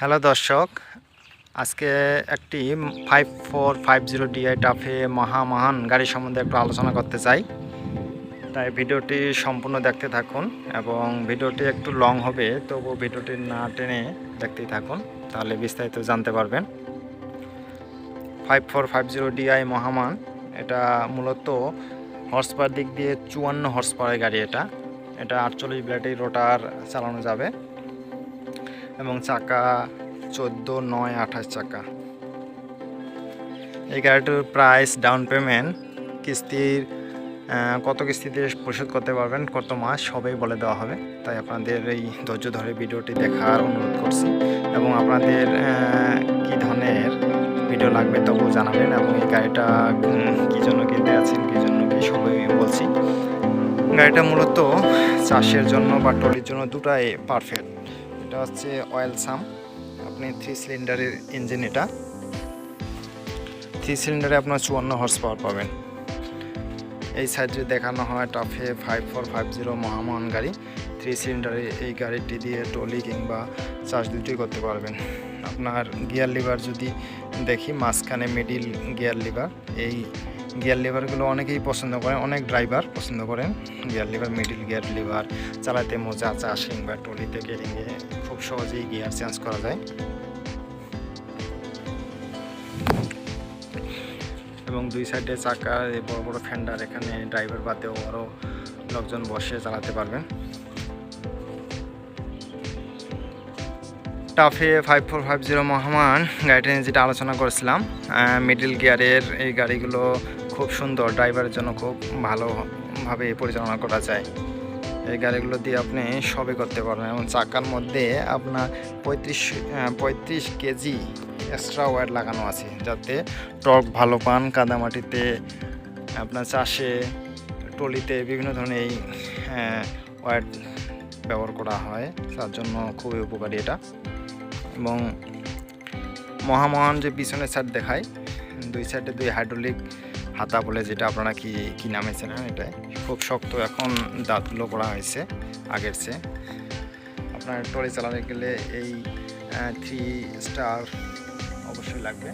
Hello দর্শক, আজকে একটি five four five zero DI TAFE মহামহান গাড়ি সম্বন্ধে একটু আলোচনা করতে চাই। তাই ভিডিওটি সম্পূর্ণ দেখতে থাকুন এবং ভিডিওটি একটু লং হবে তবু ভিডিওটি না টেনে দেখতেই থাকুন, তাহলে বিস্তারিত জানতে পারবেন। Five four five zero DI মহামান, এটা মূলত হর্স দিক দিয়ে চুয়ান্ন হর্স পাওয়ারের গাড়ি এটা। এটা আটচল্লিশ ব্লেডের রোটার চালানো যাবে। এবং চাকা চোদ্দ, নয়, আঠাশ চাকা। এই গাড়িটির প্রাইস ডাউন পেমেন্ট কিস্তির কত কিস্তিতে পরিশোধ করতে পারবেন, কত মাস, সবই বলে দেওয়া হবে। তাই আপনাদের এই ধৈর্য ধরে ভিডিওটি দেখার অনুরোধ করছি এবং আপনাদের কি ধরনের ভিডিও লাগবে তবু জানাবেন এবং এই গাড়িটা কী জন্য কিনতে আছেন কী জন্য কি সবই বলছি। গাড়িটা মূলত চাষের জন্য বা টলির জন্য দুটাই পারফেক্ট এটা হচ্ছে অয়েল সাম আপনি থ্রি সিলিন্ডারের ইঞ্জিন এটা। থ্রি সিলিন্ডারে আপনার চুয়ান্ন হর্স পাওয়ার পাবেন। এই সাইডে দেখানো হয় TAFE five four five zero মহামহান গাড়ি। থ্রি সিলিন্ডারে এই গাড়িটি দিয়ে টলি কিংবা চার্জ দুটোই করতে পারবেন। আপনার গিয়ার লিভার যদি দেখি, মাঝখানে মিডিল গিয়ার লিভার এই গিয়ার লিভারগুলো অনেকেই পছন্দ করেন, অনেক ড্রাইভার পছন্দ করেন। Gear lever, middle gear lever, চালাতে মোজা চাষ কিংবা টলিতে কেরিংয়ে খুব সহজেই গিয়ার চেঞ্জ করা যায়। এবং দুই সাইডে চাকা বড় বড় ফ্যান্ডার এখানে ড্রাইভার বাদেও আরও লোকজন বসে চালাতে পারবেন। TAFE five four five zero মহামান গাড়িটা নিয়ে যেটা আলোচনা করেছিলাম মিডিল গিয়ারের এই গাড়িগুলো খুব সুন্দর ড্রাইভারের জন্য খুব ভালোভাবে পরিচালনা করা যায়। এই গাড়িগুলো দিয়ে আপনি সবই করতে পারবেন এবং চাকার মধ্যে আপনার পঁয়ত্রিশ পঁয়ত্রিশ কেজি এক্সট্রা ওয়ার লাগানো আছে যাতে টর্ক ভালো পান, কাদামাটিতে আপনার চাষে, টলিতে বিভিন্ন ধরনের এই ওয়ার ব্যবহার করা হয়। তার জন্য খুবই উপকারী এটা। এবং মহামহান যে পিছনের সাইড দেখায়, দুই সাইডে দুই হাইড্রোলিক হাতা বলে যেটা আপনারা কি কি নামে চেনেন এটা? খুব শক্ত এখন দাঁতগুলো করা হয়েছে, আগের চেয়ে। আপনার টরে চালাতে গেলে এই থ্রি স্টার অবশ্যই লাগবে।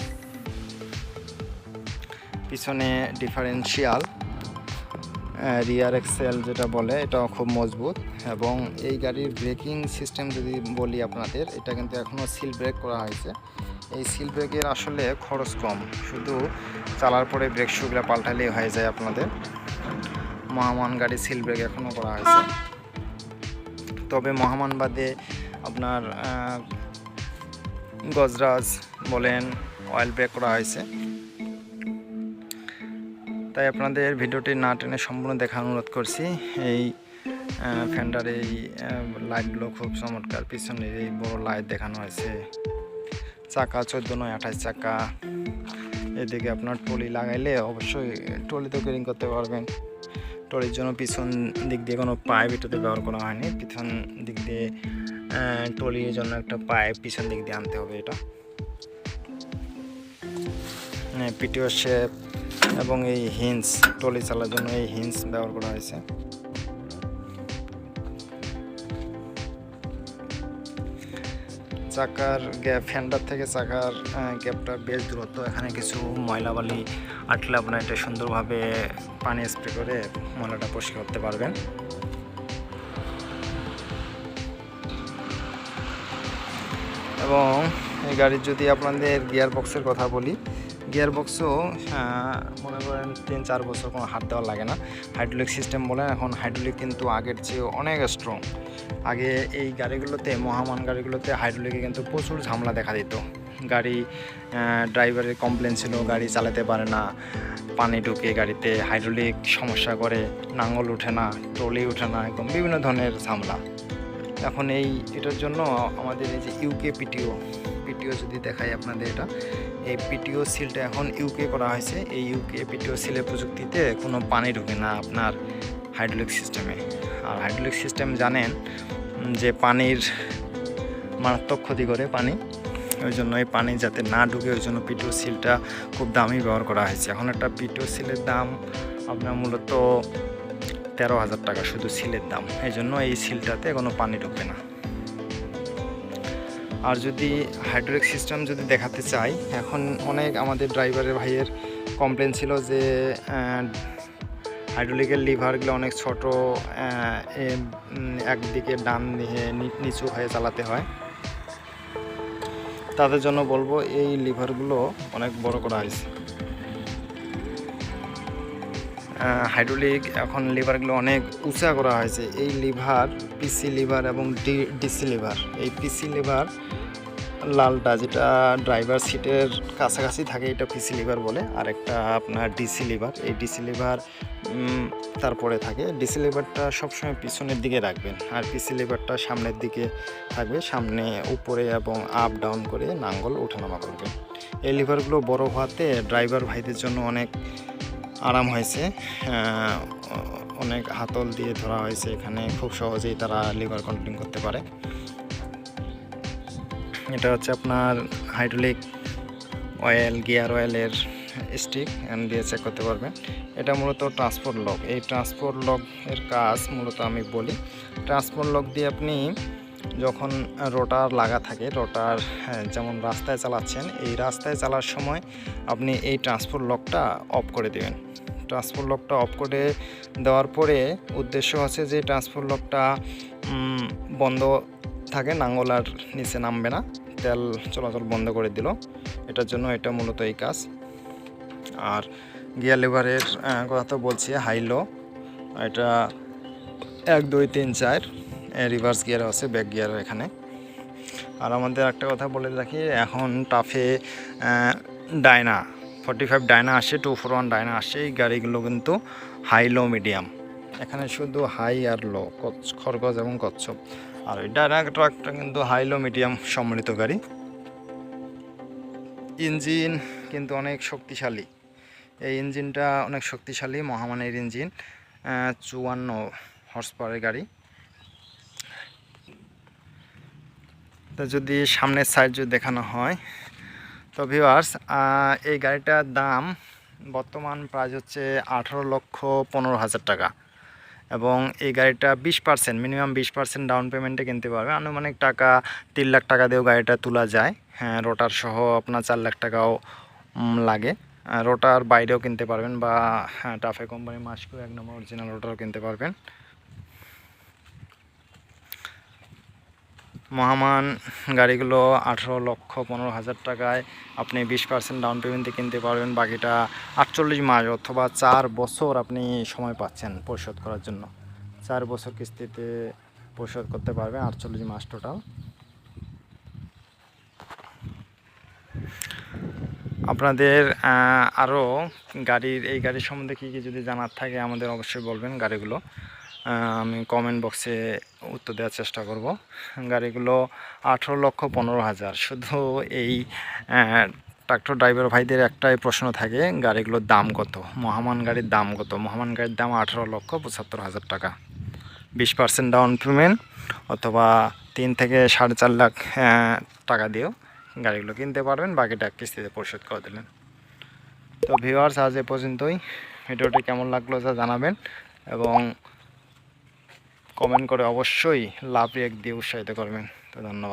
পিছনে ডিফারেন্সিয়াল রিয়ার এক্সেল যেটা বলে, এটাও খুব মজবুত। এবং এই গাড়ির ব্রেকিং সিস্টেম যদি বলি আপনাদের, এটা কিন্তু এখনও সিল ব্রেক করা হয়েছে। এই সিল ব্রেকের আসলে খরচ কম। শুধু চালার পরে ব্রেক শুগুলো পাল্টালেই হয়ে যায় আপনাদের। মহামান গাড়ি সিল ব্রেক এখনও করা হয়েছে। তবে মহামান বাদে আপনার গজরাজ বলেন অয়েল ব্রেক করা হয়েছে। তাই আপনাদের ভিডিওটি না টেনে সম্পূর্ণ দেখার অনুরোধ করছি। এই ফ্যান্ডার এই লাইটগুলো খুব চমৎকার। পিছনের এই বড় লাইট দেখানো হয়েছে। চাকা চোদ্দ নয়, আঠাশ চাকা। এদিকে আপনার টলি লাগাইলে অবশ্যই টলিতে কেরিং করতে পারবেন। টলির জন্য পিছন দিক দিয়ে কোনো পাইপ এটাতে ব্যবহার করা হয়নি। পিছন দিক দিয়ে টলির জন্য একটা পাইপ পিছন দিক দিয়ে আনতে হবে এটা। পিটিও শেপ এবং এই হিন্স টলি চালার জন্য এই হিন্স ব্যবহার করা হয়েছে। চাকার গ্যাপ ফ্যান্ডার থেকে চাকার গ্যাপটা বেশ দূরত্ব। এখানে কিছু ময়লা বালি আটলে আপনার এটা সুন্দরভাবে পানি স্প্রে করে ময়লাটা পরিষ্কার করতে পারবেন। এবং এই গাড়ির যদি আপনাদের গিয়ার বক্সের কথা বলি গিয়ার বক্সও মনে করেন তিন চার বছর কোনো হাত দেওয়া লাগে না। হাইড্রোলিক সিস্টেম বলেন, এখন হাইড্রোলিক কিন্তু আগের চেয়ে অনেক স্ট্রং আগে এই গাড়িগুলোতে, মহামান গাড়িগুলোতে হাইড্রোলিকে কিন্তু প্রচুর ঝামেলা দেখা দিত। গাড়ি ড্রাইভারের কমপ্লেন ছিল, গাড়ি চালাতে পারে না, পানি ঢুকে গাড়িতে হাইড্রোলিক সমস্যা করে, নাঙ্গল ওঠে না, ট্রলি ওঠে না এরকম বিভিন্ন ধরনের ঝামেলা। এখন এই এটার জন্য আমাদের এই যে ইউকে পিটিও পিটিও যদি দেখাই আপনাদের এটা, এই পিটিও সিলটা এখন ইউকে করা হয়েছে। এই ইউকে পিটিও সিলের প্রযুক্তিতে কোনো পানি ঢুকে না আপনার হাইড্রোলিক সিস্টেমে আর হাইড্রোলিক সিস্টেম জানেন যে পানির মারাত্মক ক্ষতি করে পানি, ওই জন্য এই পানি যাতে না ঢুকে, ওই জন্য পিটিও সিলটা খুব দামি ব্যবহার করা হয়েছে। এখন একটা পিটিও সিলের দাম আপনার মূলত তেরো হাজার টাকা শুধু সিলের দাম। এই জন্য এই সিলটাতে কোনো পানি ঢুকবে না। আর যদি হাইড্রোলিক সিস্টেম যদি দেখাতে চাই, এখন অনেক আমাদের ড্রাইভারের ভাইয়ের কমপ্লেন ছিল যে হাইড্রোলিকের লিভারগুলো অনেক ছোট একদিকে ডান দিয়ে নিচু হয়ে চালাতে হয়। তাদের জন্য বলব এই লিভারগুলো অনেক বড় করা হয়েছে। হাইড্রোলিক এখন লিভারগুলো অনেক উঁচা করা হয়েছে। এই লিভার পিসি লিভার এবং ডি ডিসি লিভার এই পিসি লিভার লালটা যেটা ড্রাইভার সিটের কাছাকাছি থাকে, এটা পিসি লিভার বলে। আর একটা আপনার ডিসি লিভার এই ডিসি লিভার তারপরে থাকে। ডিসি লিভারটা সবসময় পিছনের দিকে রাখবেন আর পিসি লিভারটা সামনের দিকে থাকবে, সামনে উপরে এবং আপ ডাউন করে নাঙ্গল ওঠানামা করবেন। এই লিভারগুলো বড় হওয়াতে ড্রাইভার ভাইদের জন্য অনেক আরাম হয়েছে। অনেক হাতল দিয়ে ধরা হয়েছে এখানে। খুব সহজেই তারা লিভার কন্ট্রোলিং করতে পারে। এটা হচ্ছে আপনার হাইড্রোলিক অয়েল গিয়ার অয়েলের স্টিক। দিয়ে চেক করতে পারবেন। এটা মূলত ট্রান্সপোর্ট লক। এই ট্রান্সপোর্ট লক এর কাজ মূলত আমি বলি। ট্রান্সপোর্ট লক দিয়ে আপনি যখন রোটার লাগা থাকে রোটার হ্যাঁ, যেমন রাস্তায় চালাচ্ছেন এই রাস্তায় চালার সময় আপনি এই ট্রান্সপোর্ট লকটা অফ করে দেবেন। ট্রান্সপোর্ট লকটা অফ করে দেওয়ার পরে উদ্দেশ্য হচ্ছে যে ট্রান্সপোর্ট লকটা বন্ধ থাকে নাঙ্গল আর নিচে নামবে না। তেল চলাচল বন্ধ করে দিল। এটার জন্য এটা মূলত এই কাজ। আর গিয়ার লিভারের কথা তো বলছি, হাই লো। এটা এক, দুই, তিন, চার রিভার্স গিয়ার আছে, ব্যাক গিয়ার এখানে। আর আমাদের একটা কথা বলে রাখি, এখন টাফে ডায়না ফর্টি ফাইভ ডায়না আসে টু ফোর ওয়ান ডায়না আসে, এই গাড়িগুলো কিন্তু হাই লো মিডিয়াম এখানে শুধু হাই আর লো খরগজ এবং কচ্ছপ। আর ওই ডায়না ট্রাকটা কিন্তু হাই লো মিডিয়াম সম্মিলিত গাড়ি। ইঞ্জিন কিন্তু অনেক শক্তিশালী। এই ইঞ্জিনটা অনেক শক্তিশালী, মহামানের ইঞ্জিন চুয়ান্ন হর্স পাওয়ারের গাড়ি। তা যদি সামনের সাইড যদি দেখানো হয় তো ভিউয়ার্স এই গাড়িটার দাম বর্তমান প্রাইস হচ্ছে আঠারো লক্ষ পনেরো হাজার টাকা। এবং এই গাড়িটা বিশ পার্সেন্ট মিনিমাম বিশ পার্সেন্ট ডাউন পেমেন্টে কিনতে পারবে। আনুমানিক টাকা তিন লাখ টাকা দিয়েও গাড়িটা তোলা যায়। হ্যাঁ রোটার সহ আপনার চার লাখ টাকাও লাগে। রোটার বাইরেও কিনতে পারবেন বা হ্যাঁ টাফে কোম্পানি মাস্কো এক নম্বর অরিজিনাল রোটারও কিনতে পারবেন। মহামান গাড়িগুলো আঠেরো লক্ষ পনেরো হাজার টাকায় আপনি বিশ পার্সেন্ট ডাউন পেমেন্টে কিনতে পারবেন। বাকিটা আটচল্লিশ মাস অথবা চার বছর আপনি সময় পাচ্ছেন পরিশোধ করার জন্য। চার বছর কিস্তিতে পরিশোধ করতে পারবেন আটচল্লিশ মাস টোটাল আপনাদের আরও গাড়ির, এই গাড়ির সম্বন্ধে কী কী যদি জানার থাকে আমাদের অবশ্যই বলবেন গাড়িগুলো। আমি কমেন্ট বক্সে উত্তর দেওয়ার চেষ্টা করব। গাড়িগুলো আঠেরো লক্ষ পনেরো হাজার। শুধু এই ট্রাক্টর ড্রাইভার ভাইদের একটাই প্রশ্ন থাকে, গাড়িগুলোর দাম কত? মহামান গাড়ির দাম কত? মহামান গাড়ির দাম আঠেরো লক্ষ পঁচাত্তর হাজার টাকা। বিশ পার্সেন্ট ডাউন পেমেন্ট অথবা তিন থেকে সাড়ে চার লাখ টাকা দিয়েও গাড়িগুলো কিনতে পারবেন, বাকিটা কিস্তিতে পরিশোধ করে দিলেন। তো ভিউয়ার্স আজ এ পর্যন্তই। ভিডিওটি কেমন লাগল তা জানাবেন এবং কমেন্ট করে অবশ্যই লাভ রিয়েক্ট দিয়ে উৎসাহিত করবেন। তো ধন্যবাদ।